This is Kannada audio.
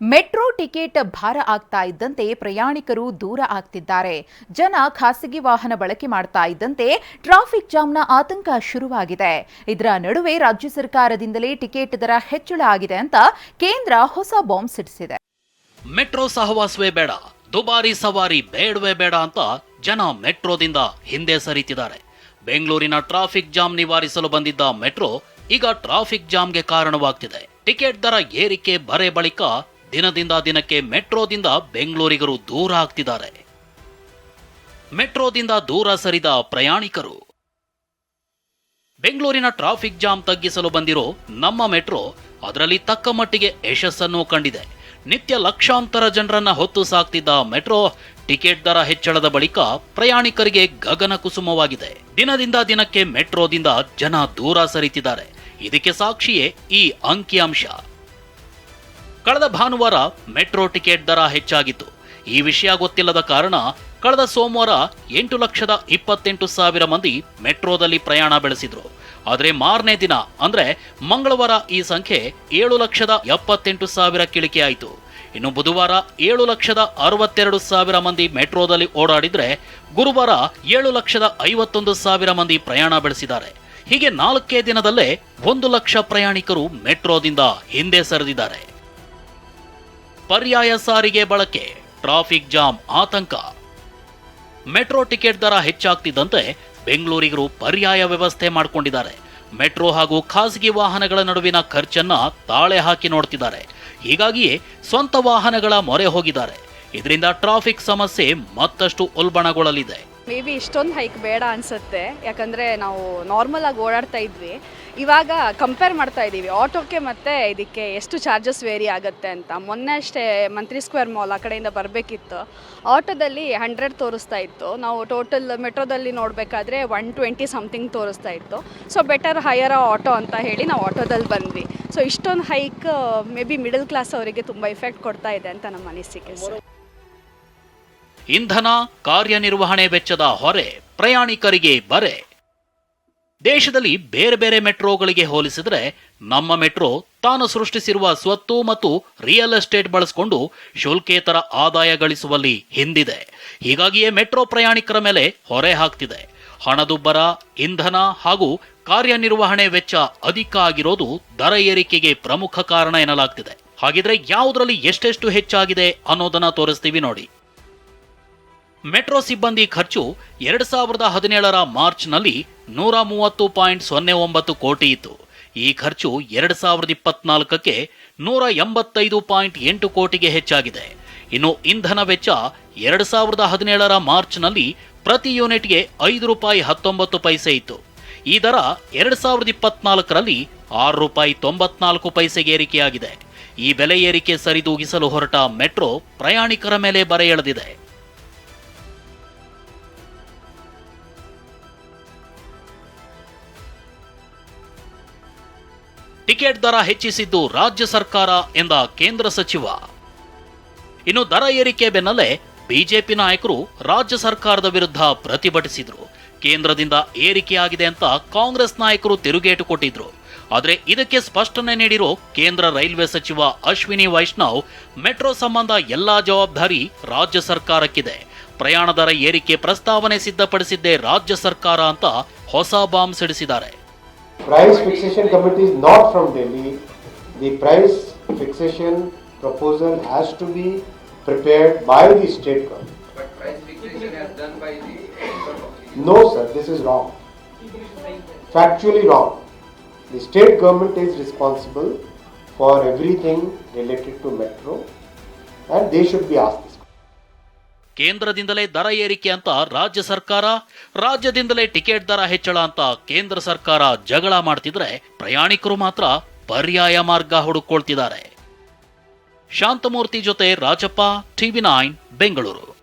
ಮೆಟ್ರೋ ಟಿಕೆಟ್ ಭಾರ ಆಗ್ತಾ ಇದ್ದಂತೆ ಪ್ರಯಾಣಿಕರು ದೂರ ಆಗ್ತಿದ್ದಾರೆ. ಜನ ಖಾಸಗಿ ವಾಹನ ಬಳಕೆ ಮಾಡ್ತಾ ಇದ್ದಂತೆ ಟ್ರಾಫಿಕ್ ಜಾಮ್ನ ಆತಂಕ ಶುರುವಾಗಿದೆ. ಇದರ ನಡುವೆ ರಾಜ್ಯ ಸರ್ಕಾರದಿಂದಲೇ ಟಿಕೆಟ್ ದರ ಹೆಚ್ಚಳ ಆಗಿದೆ ಅಂತ ಕೇಂದ್ರ ಹೊಸ ಬಾಂಬ್ ಸಿಡಿಸಿದೆ. ಮೆಟ್ರೋ ಸಹವಾಸವೇ ಬೇಡ, ದುಬಾರಿ ಸವಾರಿ ಬೇಡವೇ ಬೇಡ ಅಂತ ಜನ ಮೆಟ್ರೋದಿಂದ ಹಿಂದೆ ಸರಿತಿದ್ದಾರೆ. ಬೆಂಗಳೂರಿನ ಟ್ರಾಫಿಕ್ ಜಾಮ್ ನಿವಾರಿಸಲು ಬಂದಿದ್ದ ಮೆಟ್ರೋ ಈಗ ಟ್ರಾಫಿಕ್ ಜಾಮ್ಗೆ ಕಾರಣವಾಗ್ತಿದೆ. ಟಿಕೆಟ್ ದರ ಏರಿಕೆ ಬರೆ ಬಳಿಕ ದಿನದಿಂದ ದಿನಕ್ಕೆ ಮೆಟ್ರೋದಿಂದ ಬೆಂಗಳೂರಿಗರು ದೂರ ಆಗ್ತಿದ್ದಾರೆ. ಮೆಟ್ರೋದಿಂದ ದೂರ ಸರಿದ ಪ್ರಯಾಣಿಕರು. ಬೆಂಗಳೂರಿನ ಟ್ರಾಫಿಕ್ ಜಾಮ್ ತಗ್ಗಿಸಲು ಬಂದಿರೋ ನಮ್ಮ ಮೆಟ್ರೋ ಅದರಲ್ಲಿ ತಕ್ಕ ಮಟ್ಟಿಗೆ ಯಶಸ್ಸನ್ನು ಕಂಡಿದೆ. ನಿತ್ಯ ಲಕ್ಷಾಂತರ ಜನರನ್ನ ಹೊತ್ತು ಸಾಕ್ತಿದ್ದ ಮೆಟ್ರೋ ಟಿಕೆಟ್ ದರ ಹೆಚ್ಚಳದ ಬಳಿಕ ಪ್ರಯಾಣಿಕರಿಗೆ ಗಗನ ಕುಸುಮವಾಗಿದೆ. ದಿನದಿಂದ ದಿನಕ್ಕೆ ಮೆಟ್ರೋದಿಂದ ಜನ ದೂರ ಸರಿತಿದ್ದಾರೆ. ಇದಕ್ಕೆ ಸಾಕ್ಷಿಯೇ ಈ ಅಂಕಿಅಂಶ. ಕಳೆದ ಭಾನುವಾರ ಮೆಟ್ರೋ ಟಿಕೆಟ್ ದರ ಹೆಚ್ಚಾಗಿತ್ತು. ಈ ವಿಷಯ ಗೊತ್ತಿಲ್ಲದ ಕಾರಣ ಕಳೆದ ಸೋಮವಾರ ಎಂಟು ಲಕ್ಷದ ಇಪ್ಪತ್ತೆಂಟು ಸಾವಿರ ಮಂದಿ ಮೆಟ್ರೋದಲ್ಲಿ ಪ್ರಯಾಣ ಬೆಳೆಸಿದ್ರು. ಆದರೆ ಮಾರನೇ ದಿನ, ಅಂದ್ರೆ ಮಂಗಳವಾರ ಈ ಸಂಖ್ಯೆ ಏಳು ಲಕ್ಷದ ಎಪ್ಪತ್ತೆಂಟು ಸಾವಿರ ಕಿಳಿಕೆಯಾಯಿತು ಇನ್ನು ಬುಧವಾರ ಏಳು ಲಕ್ಷದ ಅರವತ್ತೆರಡು ಸಾವಿರ ಮಂದಿ ಮೆಟ್ರೋದಲ್ಲಿ ಓಡಾಡಿದ್ರೆ ಗುರುವಾರ ಏಳು ಲಕ್ಷದ ಐವತ್ತೊಂದು ಸಾವಿರ ಮಂದಿ ಪ್ರಯಾಣ ಬೆಳೆಸಿದ್ದಾರೆ. ಹೀಗೆ ನಾಲ್ಕೇ ದಿನದಲ್ಲೇ ಒಂದು ಲಕ್ಷ ಪ್ರಯಾಣಿಕರು ಮೆಟ್ರೋದಿಂದ ಹಿಂದೆ ಸರಿದಿದ್ದಾರೆ. ಪರ್ಯಾಯ ಸಾರಿಗೆ ಬಳಕೆ, ಟ್ರಾಫಿಕ್ ಜಾಮ್, ಆತಂಕ. ಮೆಟ್ರೋ ಟಿಕೆಟ್ ದರ ಹೆಚ್ಚಾಗ್ತಿದ್ದಂತೆ ಬೆಂಗಳೂರಿಗರು ಪರ್ಯಾಯ ವ್ಯವಸ್ಥೆ ಮಾಡಿಕೊಂಡಿದ್ದಾರೆ. ಮೆಟ್ರೋ ಹಾಗೂ ಖಾಸಗಿ ವಾಹನಗಳ ನಡುವಿನ ಖರ್ಚನ್ನ ತಾಳೆ ಹಾಕಿ ನೋಡ್ತಿದ್ದಾರೆ. ಹೀಗಾಗಿಯೇ ಸ್ವಂತ ವಾಹನಗಳ ಮೊರೆ ಹೋಗಿದ್ದಾರೆ. ಇದರಿಂದ ಟ್ರಾಫಿಕ್ ಸಮಸ್ಯೆ ಮತ್ತಷ್ಟು ಉಲ್ಬಣಗೊಳ್ಳಲಿದೆ. ಮೇ ಬಿ ಇಷ್ಟೊಂದು ಹೈಕ್ ಬೇಡ ಅನ್ಸುತ್ತೆ. ಯಾಕಂದರೆ ನಾವು ನಾರ್ಮಲ್ ಆಗಿ ಓಡಾಡ್ತಾ ಇದ್ವಿ. ಇವಾಗ ಕಂಪೇರ್ ಮಾಡ್ತಾ ಇದ್ದೀವಿ ಆಟೋಕ್ಕೆ ಮತ್ತೆ ಇದಕ್ಕೆ ಎಷ್ಟು ಚಾರ್ಜಸ್ ವೇರಿ ಆಗುತ್ತೆ ಅಂತ. ಮೊನ್ನೆ ಅಷ್ಟೇ ಮಂತ್ರಿ ಸ್ಕ್ವೇರ್ ಮಾಲ್ ಆ ಕಡೆಯಿಂದ ಬರಬೇಕಿತ್ತು. ಆಟೋದಲ್ಲಿ ಹಂಡ್ರೆಡ್ ತೋರಿಸ್ತಾ ಇತ್ತು. ನಾವು ಟೋಟಲ್ ಮೆಟ್ರೋದಲ್ಲಿ ನೋಡಬೇಕಾದ್ರೆ ಒನ್ ಟ್ವೆಂಟಿ ಸಮಥಿಂಗ್ ತೋರಿಸ್ತಾ ಇತ್ತು. ಸೊ ಬೆಟರ್ ಹೈಯರ್ ಆಟೋ ಅಂತ ಹೇಳಿ ನಾವು ಆಟೋದಲ್ಲಿ ಬಂದ್ವಿ. ಸೊ ಇಷ್ಟೊಂದು hike may be middle class ಅವರಿಗೆ ತುಂಬ ಇಫೆಕ್ಟ್ ಕೊಡ್ತಾ ಇದೆ ಅಂತ ನಮ್ಮ ಅನಿಸಿಕೆ ಇಂಧನ ಕಾರ್ಯನಿರ್ವಹಣೆ ವೆಚ್ಚದ ಹೊರೆ ಪ್ರಯಾಣಿಕರಿಗೆ ಬರೆ. ದೇಶದಲ್ಲಿ ಬೇರೆ ಬೇರೆ ಮೆಟ್ರೋಗಳಿಗೆ ಹೋಲಿಸಿದರೆ ನಮ್ಮ ಮೆಟ್ರೋ ತಾನು ಸೃಷ್ಟಿಸಿರುವ ಸ್ವತ್ತು ಮತ್ತು ರಿಯಲ್ ಎಸ್ಟೇಟ್ ಬಳಸಿಕೊಂಡು ಶುಲ್ಕೇತರ ಆದಾಯ ಗಳಿಸುವಲ್ಲಿ ಹಿಂದಿದೆ. ಹೀಗಾಗಿಯೇ ಮೆಟ್ರೋ ಪ್ರಯಾಣಿಕರ ಮೇಲೆ ಹೊರೆ ಹಾಕ್ತಿದೆ. ಹಣದುಬ್ಬರ, ಇಂಧನ ಹಾಗೂ ಕಾರ್ಯನಿರ್ವಹಣೆ ವೆಚ್ಚ ಅಧಿಕ ಆಗಿರೋದು ದರ ಏರಿಕೆಗೆ ಪ್ರಮುಖ ಕಾರಣ ಎನ್ನಲಾಗ್ತಿದೆ. ಹಾಗಿದ್ರೆ ಯಾವುದರಲ್ಲಿ ಎಷ್ಟೆಷ್ಟು ಹೆಚ್ಚಾಗಿದೆ ಅನ್ನೋದನ್ನ ತೋರಿಸ್ತೀವಿ ನೋಡಿ. ಮೆಟ್ರೋ ಸಿಬ್ಬಂದಿ ಖರ್ಚು ಎರಡು ಸಾವಿರದ ಹದಿನೇಳರ ಮಾರ್ಚ್ನಲ್ಲಿ ನೂರ ಮೂವತ್ತು ಪಾಯಿಂಟ್ ಸೊನ್ನೆ ಒಂಬತ್ತು ಕೋಟಿ ಇತ್ತು. ಈ ಖರ್ಚು ಎರಡು ಸಾವಿರದ ಇಪ್ಪತ್ನಾಲ್ಕಕ್ಕೆ ನೂರ ಎಂಬತ್ತೈದು ಪಾಯಿಂಟ್ ಎಂಟು ಕೋಟಿಗೆ ಹೆಚ್ಚಾಗಿದೆ. ಇನ್ನು ಇಂಧನ ವೆಚ್ಚ ಎರಡು ಸಾವಿರದ ಹದಿನೇಳರ ಮಾರ್ಚ್ನಲ್ಲಿ ಪ್ರತಿ ಯೂನಿಟ್ಗೆ ಐದು ರೂಪಾಯಿ ಹತ್ತೊಂಬತ್ತು ಪೈಸೆ ಇತ್ತು. ಈ ದರ ಎರಡು ಸಾವಿರದ ಇಪ್ಪತ್ನಾಲ್ಕರಲ್ಲಿ ಆರು ರೂಪಾಯಿ ತೊಂಬತ್ನಾಲ್ಕು ಪೈಸೆಗೆ ಏರಿಕೆಯಾಗಿದೆ. ಈ ಬೆಲೆ ಏರಿಕೆ ಸರಿದೂಗಿಸಲು ಹೊರಟ ಮೆಟ್ರೋ ಪ್ರಯಾಣಿಕರ ಮೇಲೆ ಬರೆ ಎಳೆದಿದೆ. ಟಿಕೆಟ್ ದರ ಹೆಚ್ಚಿಸಿದ್ದು ರಾಜ್ಯ ಸರ್ಕಾರ ಎಂದ ಕೇಂದ್ರ ಸಚಿವ. ಇನ್ನು ದರ ಏರಿಕೆ ಬೆನ್ನಲ್ಲೇ ಬಿಜೆಪಿ ನಾಯಕರು ರಾಜ್ಯ ಸರ್ಕಾರದ ವಿರುದ್ಧ ಪ್ರತಿಭಟಿಸಿದ್ರು. ಕೇಂದ್ರದಿಂದ ಏರಿಕೆಯಾಗಿದೆ ಅಂತ ಕಾಂಗ್ರೆಸ್ ನಾಯಕರು ತಿರುಗೇಟು ಕೊಟ್ಟಿದ್ರು. ಆದರೆ ಇದಕ್ಕೆ ಸ್ಪಷ್ಟನೆ ನೀಡಿರೋ ಕೇಂದ್ರ ರೈಲ್ವೆ ಸಚಿವ ಅಶ್ವಿನಿ ವೈಷ್ಣವ್, ಮೆಟ್ರೋ ಸಂಬಂಧ ಎಲ್ಲಾ ಜವಾಬ್ದಾರಿ ರಾಜ್ಯ ಸರ್ಕಾರಕ್ಕಿದೆ. ಪ್ರಯಾಣ ದರ ಏರಿಕೆ ಪ್ರಸ್ತಾವನೆ ಸಿದ್ಧಪಡಿಸಿದ್ದೇ ರಾಜ್ಯ ಸರ್ಕಾರ ಅಂತ ಹೊಸ ಬಾಂಬ್ ಸಿಡಿಸಿದ್ದಾರೆ. Price fixation committee is not from Delhi. The price fixation proposal has to be prepared by the state government. But price fixation is done by the. No, sir, this is wrong. Factually wrong. The state government is responsible for everything related to metro and they should be asked. ಕೇಂದ್ರದಿಂದಲೇ ದರ ಏರಿಕೆ ಅಂತ ರಾಜ್ಯ ಸರ್ಕಾರ, ರಾಜ್ಯದಿಂದಲೇ ಟಿಕೆಟ್ ದರ ಹೆಚ್ಚಳ ಅಂತ ಕೇಂದ್ರ ಸರ್ಕಾರ ಜಗಳ ಮಾಡ್ತಿದ್ರೆ ಪ್ರಯಾಣಿಕರು ಮಾತ್ರ ಪರ್ಯಾಯ ಮಾರ್ಗ ಹುಡುಕೊಳ್ತಿದ್ದಾರೆ ಶಾಂತಮೂರ್ತಿ ಜೊತೆ ರಾಜಪ್ಪ, ಟಿವಿ ನೈನ್, ಬೆಂಗಳೂರು.